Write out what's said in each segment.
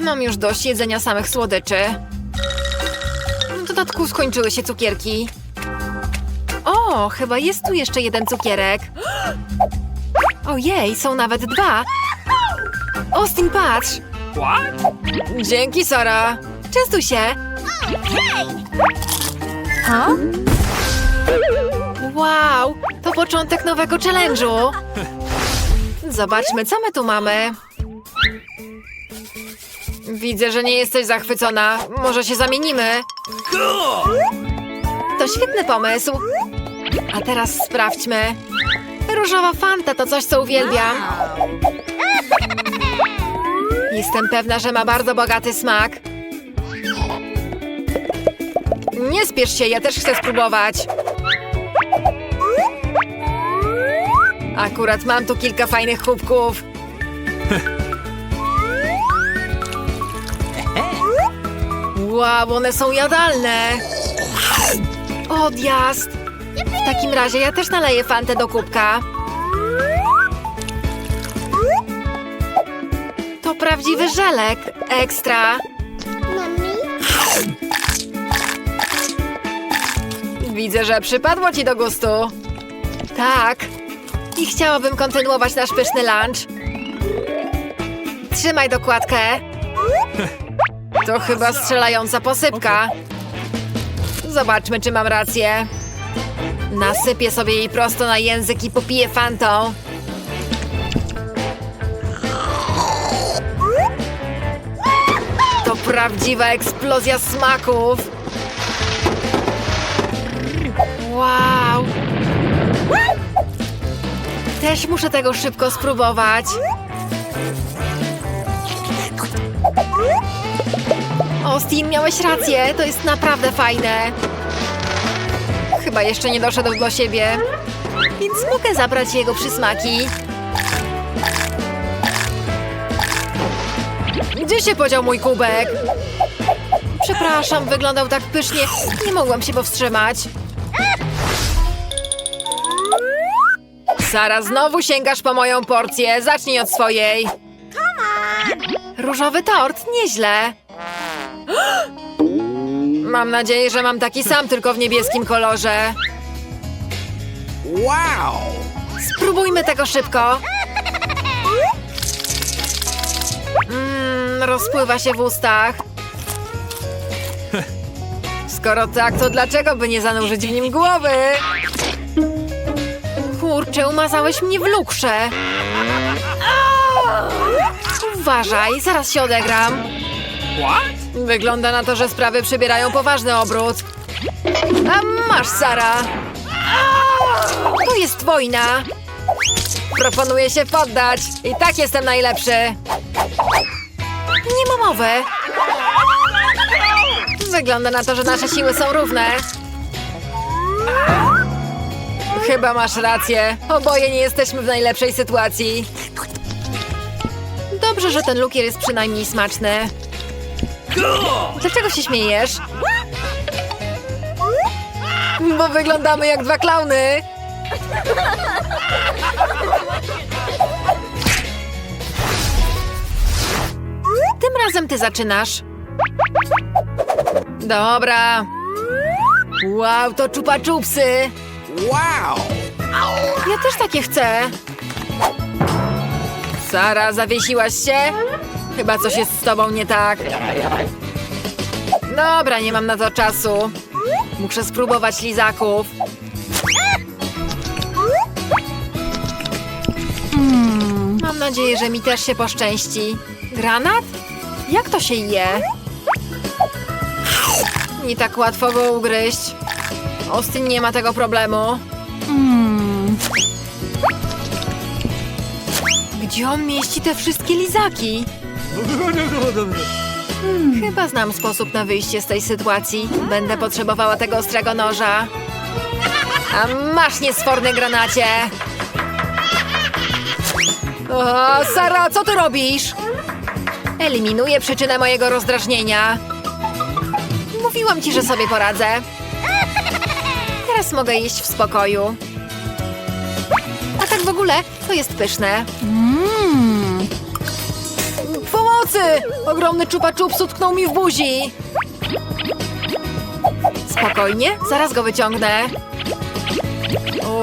Mam już dość jedzenia samych słodyczy. W dodatku skończyły się cukierki. O, chyba jest tu jeszcze jeden cukierek. Ojej, są nawet dwa. Austin, patrz! What? Dzięki, Sara. Częstuj się. Wow, to początek nowego challenge'u. Zobaczmy, co my tu mamy. Widzę, że nie jesteś zachwycona. Może się zamienimy? To świetny pomysł. A teraz sprawdźmy. Różowa fanta to coś, co uwielbiam. Jestem pewna, że ma bardzo bogaty smak. Nie spiesz się, ja też chcę spróbować. Akurat mam tu kilka fajnych kubków. Wow, one są jadalne. Odjazd! W takim razie ja też naleję fantę do kubka. To prawdziwy żelek. Ekstra. Widzę, że przypadło ci do gustu. Tak. I chciałabym kontynuować nasz pyszny lunch. Trzymaj dokładkę. To chyba strzelająca posypka. Zobaczmy, czy mam rację. Nasypię sobie jej prosto na język i popiję fantą. To prawdziwa eksplozja smaków. Wow. Też muszę tego szybko spróbować. Austin, miałeś rację, to jest naprawdę fajne. Chyba jeszcze nie doszedł do siebie, więc mogę zabrać jego przysmaki. Gdzie się podział mój kubek? Przepraszam, wyglądał tak pysznie, nie mogłam się powstrzymać. Sara, znowu sięgasz po moją porcję. Zacznij od swojej. Różowy tort, nieźle. Mam nadzieję, że mam taki sam, tylko w niebieskim kolorze. Wow! Spróbujmy tego szybko. Mmm, rozpływa się w ustach. Skoro tak, to dlaczego by nie zanurzyć w nim głowy? Kurczę, umazałeś mnie w lukrze. Uważaj, zaraz się odegram. What? Wygląda na to, że sprawy przybierają poważny obrót. A masz, Sara! Tu jest wojna! Proponuję się poddać. I tak jestem najlepszy. Nie ma mowy. Wygląda na to, że nasze siły są równe. Chyba masz rację. Oboje nie jesteśmy w najlepszej sytuacji. Dobrze, że ten lukier jest przynajmniej smaczny. Dlaczego się śmiejesz? Bo wyglądamy jak dwa klauny. Tym razem ty zaczynasz. Dobra. Wow, to czupa czupsy. Wow! Ja też takie chcę. Sara, zawiesiłaś się? Chyba coś jest z tobą nie tak. Dobra, nie mam na to czasu. Muszę spróbować lizaków. Mam nadzieję, że mi też się poszczęści. Granat? Jak to się je? Nie tak łatwo go ugryźć. Austin nie ma tego problemu. Gdzie on mieści te wszystkie lizaki? Chyba znam sposób na wyjście z tej sytuacji. Będę potrzebowała tego ostrego noża. A masz niesforny granacie! O, Sara, co tu robisz? Eliminuję przyczynę mojego rozdrażnienia. Mówiłam ci, że sobie poradzę. Teraz mogę jeść w spokoju. A tak w ogóle, to jest pyszne. Pomocy! Ogromny czupa czups utknął mi w buzi. Spokojnie, zaraz go wyciągnę.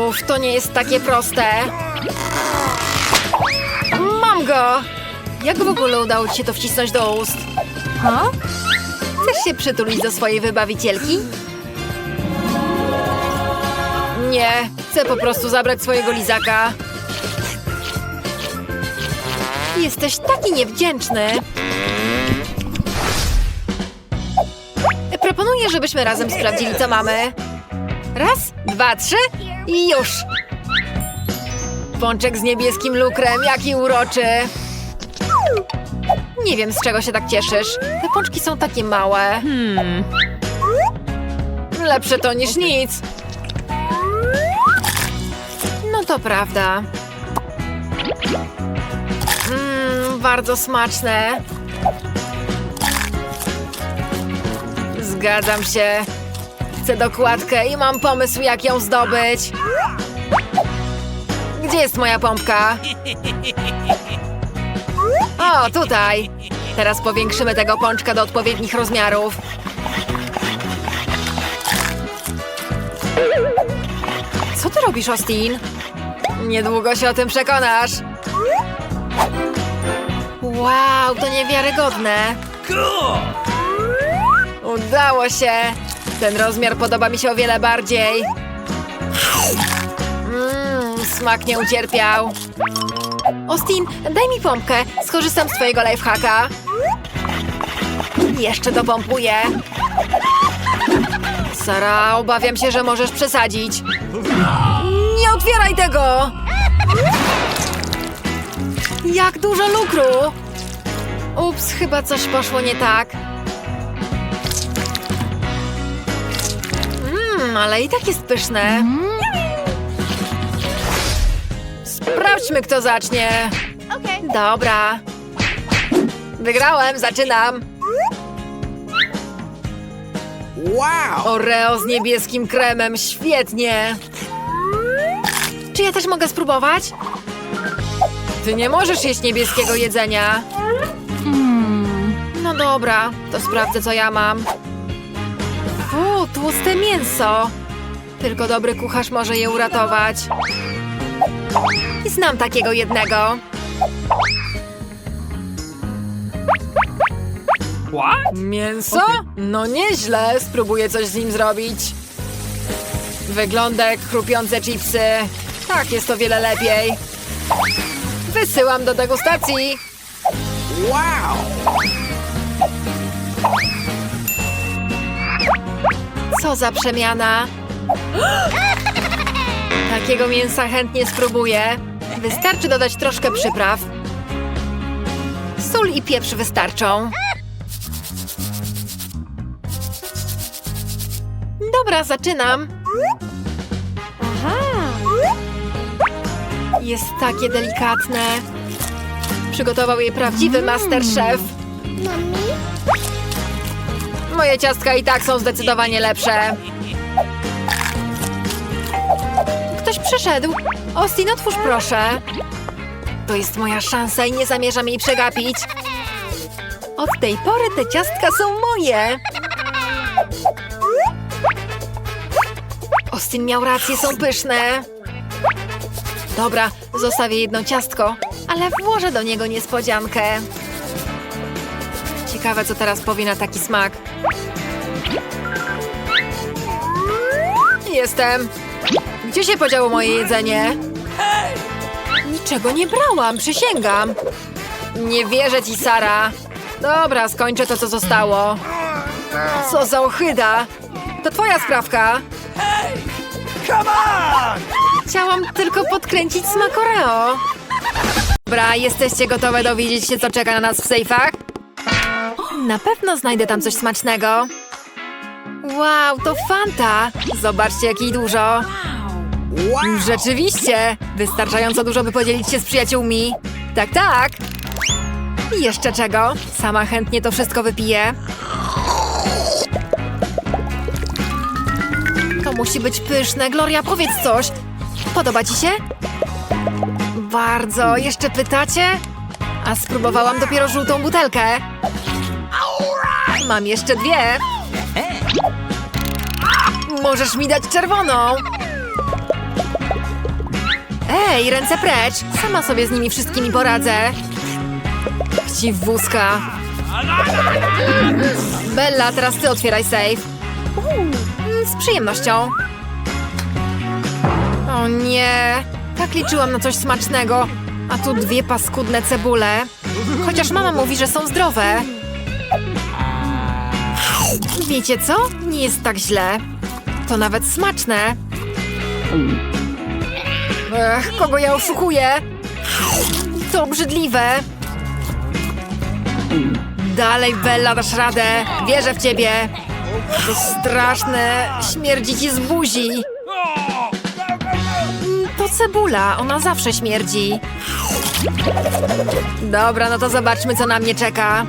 Uff, to nie jest takie proste. Mam go! Jak w ogóle udało ci się to wcisnąć do ust? Ha? Chcesz się przytulić do swojej wybawicielki? Nie, chcę po prostu zabrać swojego lizaka. Jesteś taki niewdzięczny. Proponuję, żebyśmy razem sprawdzili, co mamy. Raz, dwa, trzy i już. Pączek z niebieskim lukrem, jaki uroczy. Nie wiem, z czego się tak cieszysz. Te pączki są takie małe. Lepsze to niż nic. No to prawda. Mmm, bardzo smaczne. Zgadzam się. Chcę dokładkę i mam pomysł, jak ją zdobyć. Gdzie jest moja pompka? O, tutaj. Teraz powiększymy tego pączka do odpowiednich rozmiarów. Co ty robisz, Austin? Niedługo się o tym przekonasz. Wow, to niewiarygodne. Cool. Udało się! Ten rozmiar podoba mi się o wiele bardziej. Mmm, smak nie ucierpiał. Austin, daj mi pompkę. Skorzystam z twojego lifehacka. Jeszcze dopompuję. Sara, obawiam się, że możesz przesadzić. Nie otwieraj tego! Jak dużo lukru! Ups, chyba coś poszło nie tak. Ale i tak jest pyszne. Sprawdźmy, kto zacznie. Dobra. Wygrałem, zaczynam. Wow. Oreo z niebieskim kremem, świetnie. Czy ja też mogę spróbować? Ty nie możesz jeść niebieskiego jedzenia. No dobra, to sprawdzę, co ja mam. Fu, tłuste mięso. Tylko dobry kucharz może je uratować. I znam takiego jednego. What? Mięso? No nieźle, spróbuję coś z nim zrobić. Wygląda jak chrupiące chipsy. Tak, jest o wiele lepiej. Wysyłam do degustacji. Wow. Co za przemiana. Takiego mięsa chętnie spróbuję. Wystarczy dodać troszkę przypraw. Sól i pieprz wystarczą. Dobra, zaczynam. Jest takie delikatne. Przygotował je prawdziwy masterchef. Moje ciastka i tak są zdecydowanie lepsze. Ktoś przyszedł. Austin, otwórz proszę. To jest moja szansa i nie zamierzam jej przegapić. Od tej pory te ciastka są moje. Austin miał rację, są pyszne. Dobra, zostawię jedno ciastko, ale włożę do niego niespodziankę. Ciekawe, co teraz powie na taki smak. Jestem. Gdzie się podziało moje jedzenie? Niczego nie brałam, przysięgam. Nie wierzę ci, Sara. Dobra, skończę to, co zostało. Co za ochyda. To twoja sprawka. Come on. Chciałam tylko podkręcić smak Oreo. Dobra, jesteście gotowe dowiedzieć się, co czeka na nas w sejfach? Na pewno znajdę tam coś smacznego. Wow, to Fanta! Zobaczcie, jak jej dużo. Wow. Rzeczywiście! Wystarczająco dużo, by podzielić się z przyjaciółmi. Tak, tak! Jeszcze czego? Sama chętnie to wszystko wypiję. To musi być pyszne. Gloria, powiedz coś. Podoba ci się? Bardzo. Jeszcze pytacie? A spróbowałam dopiero żółtą butelkę. Mam jeszcze dwie. Możesz mi dać czerwoną. Ej, ręce precz! Sama sobie z nimi wszystkimi poradzę. Chciwuska. Bella, teraz ty otwieraj safe. Z przyjemnością. O nie, tak liczyłam na coś smacznego. A tu dwie paskudne cebule. Chociaż mama mówi, że są zdrowe. Wiecie co? Nie jest tak źle. To nawet smaczne. Ech, kogo ja oszukuję? To obrzydliwe. Dalej, Bella, dasz radę. Wierzę w ciebie. To straszne. Śmierdzi ci z buzi. To cebula. Ona zawsze śmierdzi. Dobra, no to zobaczmy, co na mnie czeka.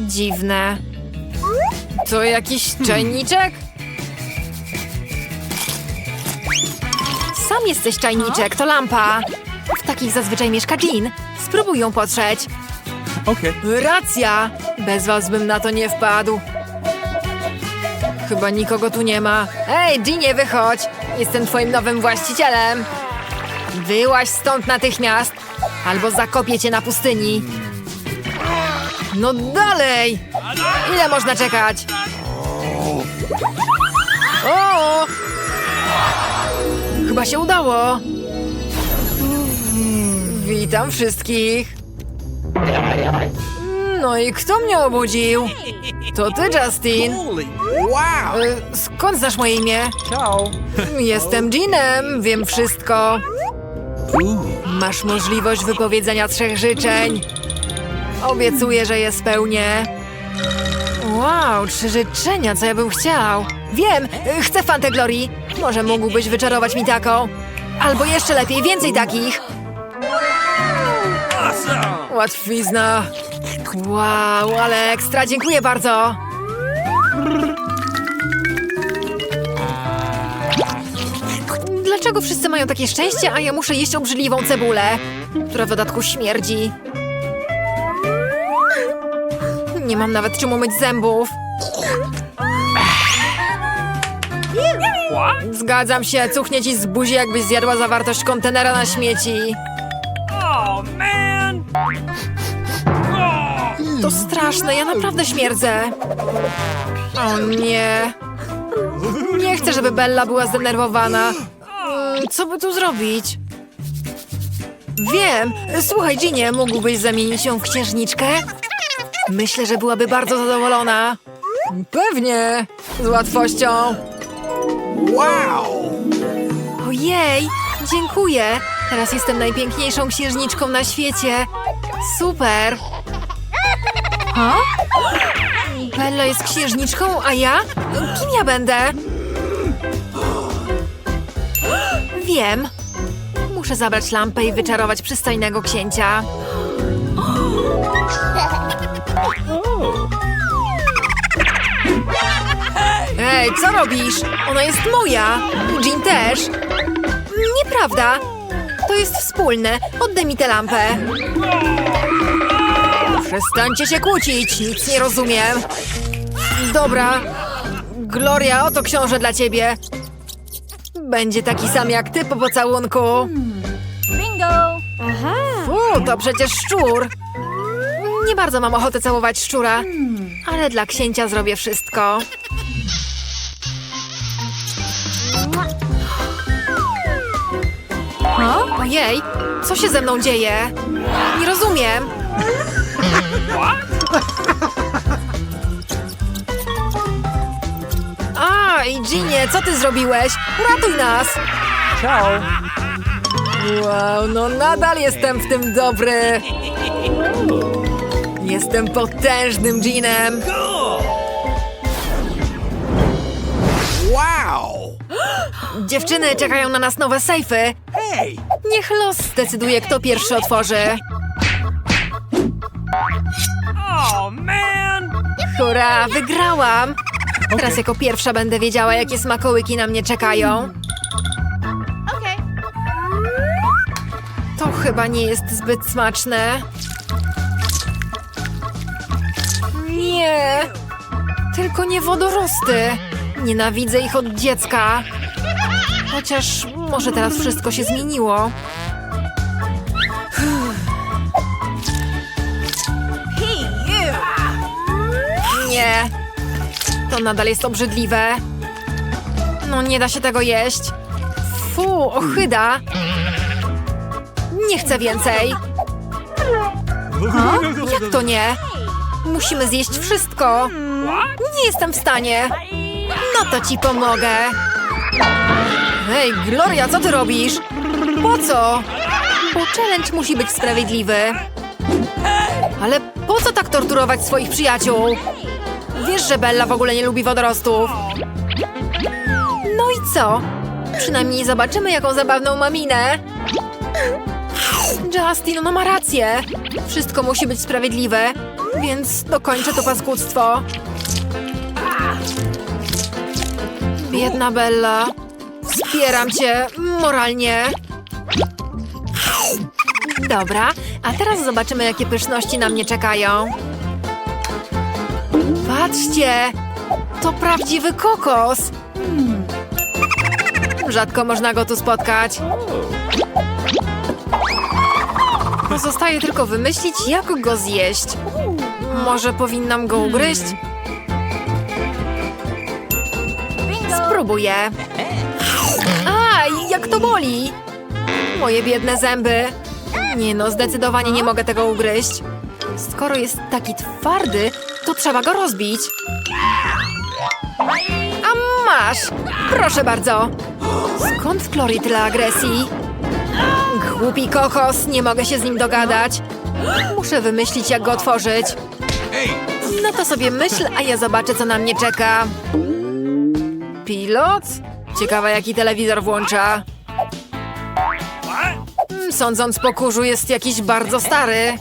Dziwne. To jakiś czajniczek? Sam jesteś czajniczek, to lampa. W takich zazwyczaj mieszka Jean. Spróbuj ją potrzeć. Okay. Racja! Bez was bym na to nie wpadł. Chyba nikogo tu nie ma. Ej, Jeanie, wychodź! Jestem twoim nowym właścicielem. Wyłaź stąd natychmiast, albo zakopię cię na pustyni. No dalej! Ile można czekać? O! Chyba się udało. Witam wszystkich. No i kto mnie obudził? To ty, Justin. Wow. E, Skąd znasz moje imię? Ciao. Jestem Jeanem, wiem wszystko. Masz możliwość wypowiedzenia trzech życzeń. Obiecuję, że je spełnię. Wow, trzy życzenia, co ja bym chciał. Wiem, chcę Fantę Glory. Może mógłbyś wyczarować mi taką? Albo jeszcze lepiej, więcej takich. Łatwizna. Wow, ale ekstra, dziękuję bardzo. Dlaczego wszyscy mają takie szczęście, a ja muszę jeść obrzydliwą cebulę, która w dodatku śmierdzi? Nie mam nawet czym umyć zębów. Zgadzam się, cuchnie ci z buzi, jakbyś zjadła zawartość kontenera na śmieci. Oh man. Oh. To straszne, ja naprawdę śmierdzę. O nie. Nie chcę, żeby Bella była zdenerwowana. Mm, Co by tu zrobić? Wiem. Słuchaj, Ginie, mógłbyś zamienić ją w księżniczkę? Myślę, że byłaby bardzo zadowolona. Pewnie. Z łatwością. Wow. Ojej, dziękuję. Teraz jestem najpiękniejszą księżniczką na świecie. Super. Ha? Bella jest księżniczką, a ja? Kim ja będę? Wiem. Muszę zabrać lampę i wyczarować przystojnego księcia. Ej, co robisz? Ona jest moja. Jean też. Nieprawda. To jest wspólne. Oddaj mi tę lampę. Przestańcie się kłócić. Nic nie rozumiem. Dobra. Gloria, oto książę dla ciebie. Będzie taki sam jak ty po pocałunku. Bingo! Fu, to przecież szczur. Nie bardzo mam ochotę całować szczura, ale dla księcia zrobię wszystko. Ojej, co się ze mną dzieje? Nie rozumiem. A, i Ginie, co ty zrobiłeś? Ratuj nas! Ciao. Wow, no nadal jestem w tym dobry. Jestem potężnym Jeanem. Wow. Dziewczyny, czekają na nas nowe sejfy. Hey. Niech los zdecyduje, kto pierwszy otworzy. Oh man. Hurra, wygrałam! Teraz jako pierwsza będę wiedziała, jakie smakołyki na mnie czekają. To chyba nie jest zbyt smaczne. Nie! Tylko nie wodorosty. Nienawidzę ich od dziecka. Chociaż może teraz wszystko się zmieniło. Nie. To nadal jest obrzydliwe. No nie da się tego jeść. Fu, ochyda. Nie chcę więcej. Jak to nie? Musimy zjeść wszystko. Nie jestem w stanie. No to ci pomogę. Hej, Gloria, co ty robisz? Po co? Bo challenge musi być sprawiedliwy. Ale po co tak torturować swoich przyjaciół? Wiesz, że Bella w ogóle nie lubi wodorostów. No i co? Przynajmniej zobaczymy, jaką zabawną ma minę. Justin, ona ma rację. Wszystko musi być sprawiedliwe, więc dokończę to paskudztwo. Biedna Bella. Wspieram cię moralnie. Dobra, a teraz zobaczymy, jakie pyszności na mnie czekają. Patrzcie! To prawdziwy kokos! Rzadko można go tu spotkać. Pozostaje tylko wymyślić, jak go zjeść. Może powinnam go ugryźć? Spróbuję. Jak to boli! Moje biedne zęby. Nie no, zdecydowanie nie mogę tego ugryźć. Skoro jest taki twardy, to trzeba go rozbić. A masz! Proszę bardzo. Skąd Chloe tyle agresji? Głupi kokos, nie mogę się z nim dogadać. Muszę wymyślić, jak go otworzyć. No to sobie myśl, a ja zobaczę, co na mnie czeka. Pilot? Ciekawe, jaki telewizor włącza. Sądząc po kurzu, jest jakiś bardzo stary.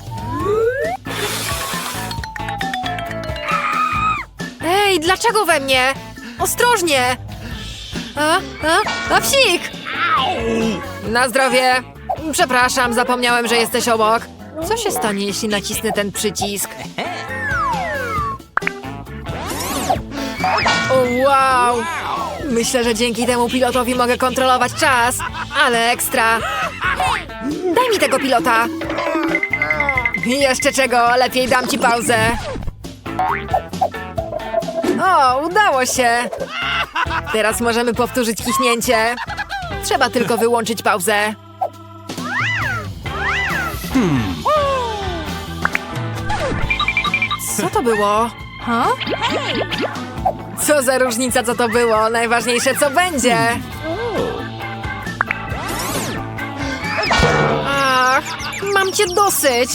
Ej, dlaczego we mnie? Ostrożnie! A, a, a psik! Na zdrowie! Przepraszam, zapomniałem, że jesteś obok. Co się stanie, jeśli nacisnę ten przycisk? O, wow! Myślę, że dzięki temu pilotowi mogę kontrolować czas. Ale ekstra! Daj mi tego pilota! I jeszcze czego? Lepiej dam ci pauzę. O, udało się! Teraz możemy powtórzyć kichnięcie. Trzeba tylko wyłączyć pauzę. Co to było? Co za różnica, co to było? Najważniejsze, co będzie. Ach, mam cię dosyć.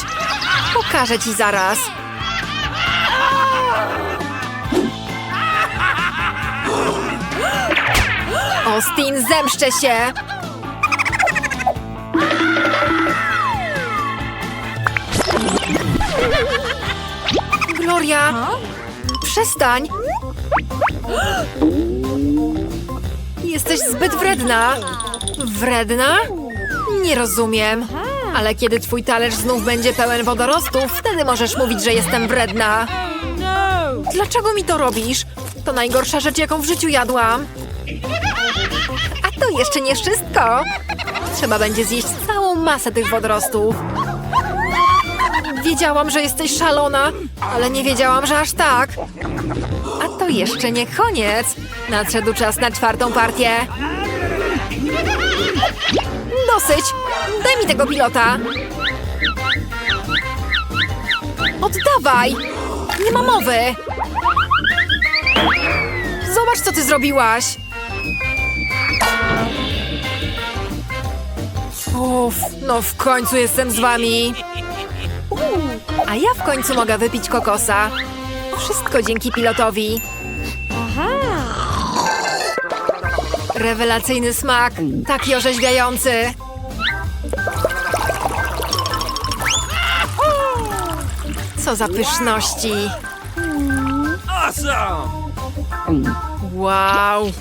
Pokażę ci zaraz. Austin, zemszczę się. Gloria, przestań. Jesteś zbyt wredna. Wredna? Nie rozumiem. Ale kiedy twój talerz znów będzie pełen wodorostów, wtedy możesz mówić, że jestem wredna. Dlaczego mi to robisz? To najgorsza rzecz, jaką w życiu jadłam. A to jeszcze nie wszystko. Trzeba będzie zjeść całą masę tych wodorostów. Wiedziałam, że jesteś szalona, ale nie wiedziałam, że aż tak. Jeszcze nie koniec. Nadszedł czas na czwartą partię. Dosyć! Daj mi tego pilota! Oddawaj! Nie ma mowy! Zobacz, co ty zrobiłaś! Uff, no w końcu jestem z wami! A ja w końcu mogę wypić kokosa. Wszystko dzięki pilotowi. Rewelacyjny smak, taki orzeźwiający. Co za pyszności. Awesome! Wow,